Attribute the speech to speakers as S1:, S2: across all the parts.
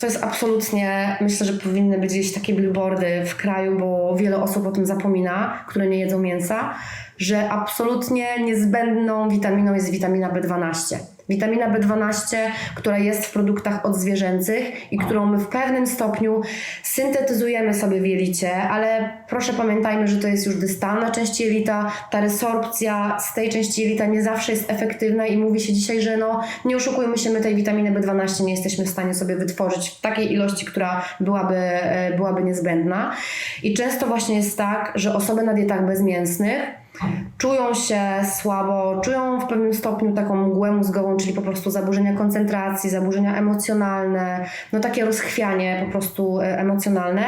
S1: To jest absolutnie, myślę, że powinny być gdzieś takie billboardy w kraju, bo wiele osób o tym zapomina, które nie jedzą mięsa, że absolutnie niezbędną witaminą jest witamina B12. Witamina B12, która jest w produktach odzwierzęcych i którą my w pewnym stopniu syntetyzujemy sobie w jelicie, ale proszę pamiętajmy, że to jest już dystalna część jelita, ta resorpcja z tej części jelita nie zawsze jest efektywna i mówi się dzisiaj, że no nie oszukujmy się, my tej witaminy B12 nie jesteśmy w stanie sobie wytworzyć w takiej ilości, która byłaby, e, byłaby niezbędna. I często właśnie jest tak, że osoby na dietach bezmięsnych czują się słabo, czują w pewnym stopniu taką mgłę mózgową, czyli po prostu zaburzenia koncentracji, zaburzenia emocjonalne, no takie rozchwianie po prostu e, emocjonalne,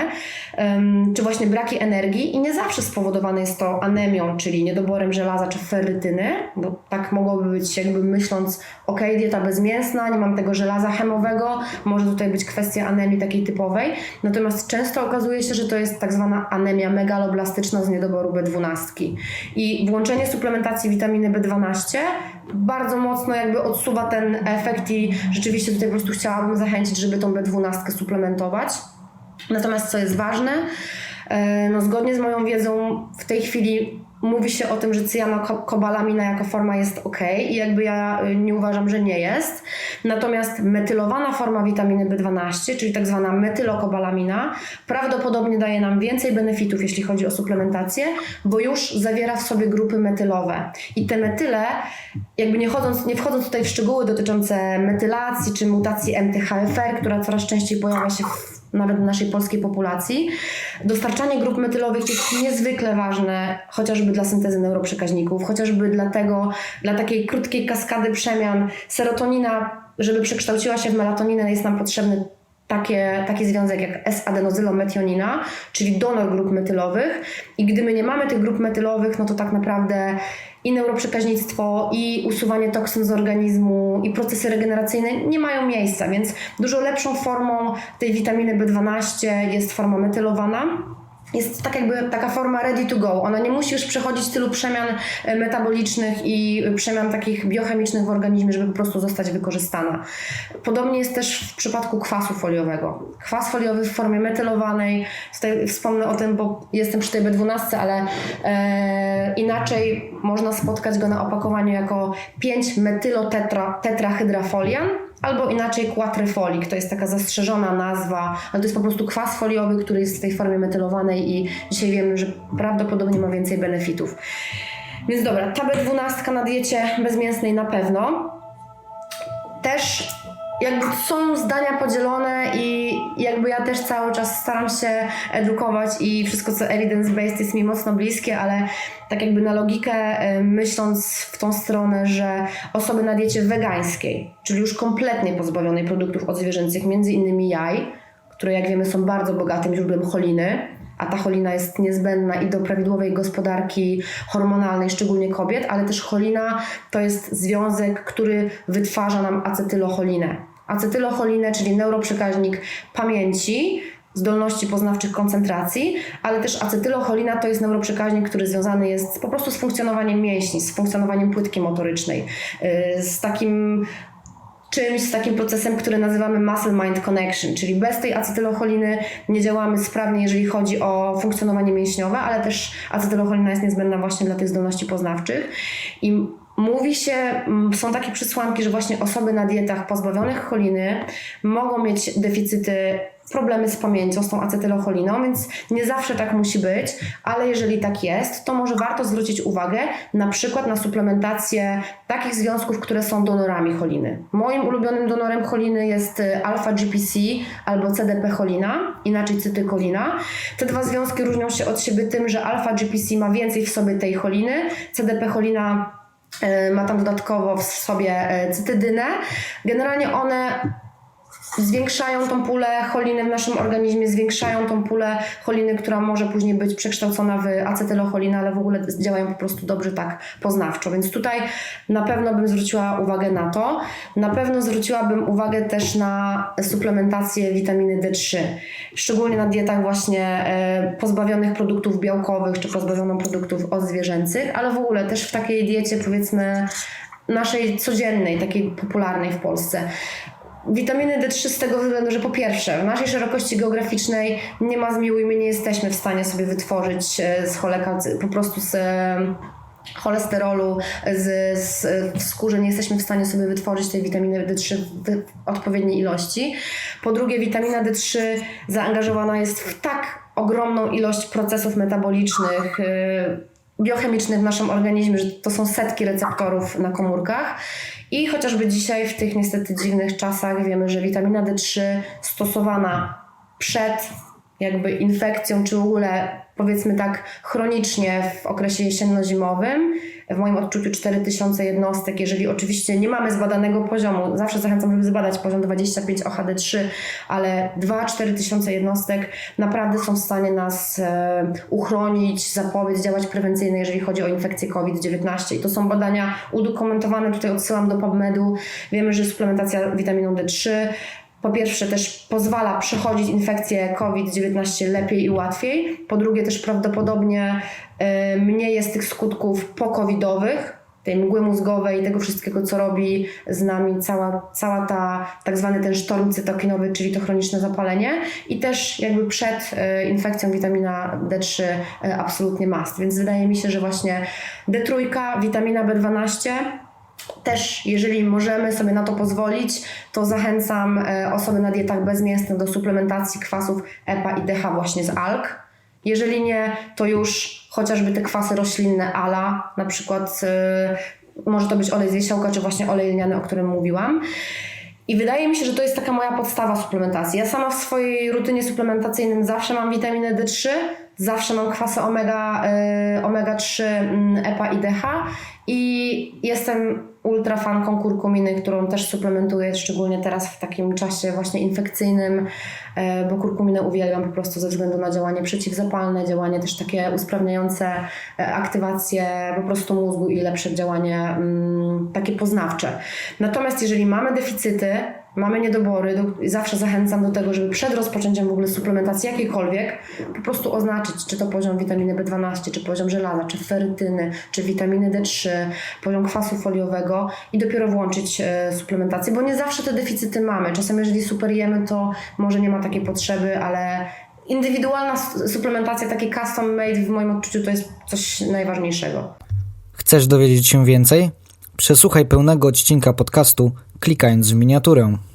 S1: czy właśnie braki energii i nie zawsze spowodowane jest to anemią, czyli niedoborem żelaza czy ferrytyny, bo tak mogłoby być jakby myśląc, ok, dieta bezmięsna, nie mam tego żelaza chemowego, może tutaj być kwestia anemii takiej typowej, natomiast często okazuje się, że to jest tak zwana anemia megaloblastyczna z niedoboru B12 i włączenie suplementacji witaminy B12 bardzo mocno jakby odsuwa ten efekt i rzeczywiście tutaj po prostu chciałabym zachęcić, żeby tą B12 suplementować. Natomiast co jest ważne, e, no zgodnie z moją wiedzą w tej chwili mówi się o tym, że cyjanokobalamina jako forma jest ok i jakby ja y, nie uważam, że nie jest. Natomiast metylowana forma witaminy B12, czyli tak zwana metylokobalamina, prawdopodobnie daje nam więcej benefitów, jeśli chodzi o suplementację, bo już zawiera w sobie grupy metylowe. I te metyle, jakby nie, chodząc, nie wchodząc tutaj w szczegóły dotyczące metylacji czy mutacji MTHFR, która coraz częściej pojawia się w nawet naszej polskiej populacji. Dostarczanie grup metylowych jest niezwykle ważne, chociażby dla syntezy neuroprzekaźników, chociażby dlatego, dla takiej krótkiej kaskady przemian. Serotonina, żeby przekształciła się w melatoninę, jest nam potrzebny takie, taki związek jak S-adenozylometionina, czyli donor grup metylowych. I gdy my nie mamy tych grup metylowych, no to tak naprawdę i neuroprzekaźnictwo, i usuwanie toksyn z organizmu, i procesy regeneracyjne nie mają miejsca, więc dużo lepszą formą tej witaminy B12 jest forma metylowana jest tak jakby taka forma ready to go. Ona nie musi już przechodzić tylu przemian e, metabolicznych i przemian takich biochemicznych w organizmie, żeby po prostu zostać wykorzystana. Podobnie jest też w przypadku kwasu foliowego. Kwas foliowy w formie metylowanej, tutaj wspomnę o tym, bo jestem przy tej B12, ale e, inaczej można spotkać go na opakowaniu jako 5-metylotetrahydrofolian albo inaczej quatryfolik, to jest taka zastrzeżona nazwa, ale to jest po prostu kwas foliowy, który jest w tej formie metylowanej i dzisiaj wiemy, że prawdopodobnie ma więcej benefitów. Więc dobra, ta B12 na diecie bezmięsnej na pewno. Też jakby są zdania podzielone i jakby ja też cały czas staram się edukować i wszystko co evidence-based jest mi mocno bliskie, ale tak jakby na logikę myśląc w tą stronę, że osoby na diecie wegańskiej, czyli już kompletnie pozbawionej produktów odzwierzęcych, między innymi jaj, które jak wiemy są bardzo bogatym źródłem choliny, a ta cholina jest niezbędna i do prawidłowej gospodarki hormonalnej, szczególnie kobiet, ale też cholina to jest związek, który wytwarza nam acetylocholinę acetylocholinę, czyli neuroprzekaźnik pamięci, zdolności poznawczych koncentracji, ale też acetylocholina to jest neuroprzekaźnik, który związany jest po prostu z funkcjonowaniem mięśni, z funkcjonowaniem płytki motorycznej, y, z takim czymś, z takim procesem, który nazywamy muscle-mind connection, czyli bez tej acetylocholiny nie działamy sprawnie, jeżeli chodzi o funkcjonowanie mięśniowe, ale też acetylocholina jest niezbędna właśnie dla tych zdolności poznawczych. I Mówi się, są takie przesłanki, że właśnie osoby na dietach pozbawionych choliny mogą mieć deficyty, problemy z pamięcią, z tą acetylocholiną, więc nie zawsze tak musi być, ale jeżeli tak jest, to może warto zwrócić uwagę na przykład na suplementację takich związków, które są donorami choliny. Moim ulubionym donorem choliny jest y, alfa-GPC albo CDP-cholina, inaczej cytykolina. Te dwa związki różnią się od siebie tym, że alfa-GPC ma więcej w sobie tej choliny, CDP-cholina ma tam dodatkowo w sobie e, cytydynę. Generalnie one zwiększają tą pulę choliny w naszym organizmie, zwiększają tą pulę choliny, która może później być przekształcona w acetylocholinę, ale w ogóle działają po prostu dobrze tak poznawczo. Więc tutaj na pewno bym zwróciła uwagę na to. Na pewno zwróciłabym uwagę też na suplementację witaminy D3, szczególnie na dietach właśnie e, pozbawionych produktów białkowych czy pozbawioną produktów odzwierzęcych, ale w ogóle też w takiej diecie powiedzmy naszej codziennej, takiej popularnej w Polsce Witaminy D3 z tego względu, że po pierwsze, w naszej szerokości geograficznej nie ma zmiłu i my nie jesteśmy w stanie sobie wytworzyć e, z choleka, po prostu z e, cholesterolu z, z, w skórze nie jesteśmy w stanie sobie wytworzyć tej witaminy D3 w odpowiedniej ilości. Po drugie, witamina D3 zaangażowana jest w tak ogromną ilość procesów metabolicznych, y, biochemicznych w naszym organizmie, że to są setki receptorów na komórkach. I chociażby dzisiaj w tych niestety dziwnych czasach wiemy, że witamina D3 stosowana przed jakby infekcją, czy w ogóle powiedzmy tak chronicznie w okresie jesienno-zimowym, w moim odczuciu 4000 jednostek, jeżeli oczywiście nie mamy zbadanego poziomu, zawsze zachęcam, żeby zbadać poziom 25 OHD3, ale 2-4 tysiące jednostek naprawdę są w stanie nas e, uchronić, zapobiec, działać prewencyjnie, jeżeli chodzi o infekcję COVID-19. I to są badania udokumentowane, tutaj odsyłam do PubMedu. Wiemy, że suplementacja witaminą D3 po pierwsze też pozwala przechodzić infekcję COVID-19 lepiej i łatwiej. Po drugie też prawdopodobnie e, mniej jest tych skutków pokowidowych, tej mgły mózgowej tego wszystkiego, co robi z nami cała, cała ta tak zwany ten sztorm cytokinowy, czyli to chroniczne zapalenie i też jakby przed e, infekcją witamina D3 e, absolutnie must. Więc wydaje mi się, że właśnie D3, witamina B12 też, jeżeli możemy sobie na to pozwolić, to zachęcam e, osoby na dietach bezmięsnych do suplementacji kwasów EPA i DH właśnie z alg. Jeżeli nie, to już chociażby te kwasy roślinne ALA, na przykład e, może to być olej z jesiołka, czy właśnie olej lniany, o którym mówiłam. I wydaje mi się, że to jest taka moja podstawa suplementacji. Ja sama w swojej rutynie suplementacyjnej zawsze mam witaminę D3, zawsze mam kwasy omega, y, omega 3 mm, EPA i DH i jestem ultra fanką kurkuminy, którą też suplementuję, szczególnie teraz w takim czasie właśnie infekcyjnym, y, bo kurkuminę uwielbiam po prostu ze względu na działanie przeciwzapalne, działanie też takie usprawniające e, aktywację po prostu mózgu i lepsze działanie mm, takie poznawcze. Natomiast jeżeli mamy deficyty, mamy niedobory, do, zawsze zachęcam do tego, żeby przed rozpoczęciem w ogóle suplementacji jakiejkolwiek po prostu oznaczyć, czy to poziom witaminy B12, czy poziom żelaza, czy ferytyny, czy witaminy D3, poziom kwasu foliowego i dopiero włączyć e, suplementację, bo nie zawsze te deficyty mamy. Czasem jeżeli superjemy, to może nie ma takiej potrzeby, ale indywidualna suplementacja, takie custom made w moim odczuciu to jest coś najważniejszego.
S2: Chcesz dowiedzieć się więcej? Przesłuchaj pełnego odcinka podcastu klikając w miniaturę.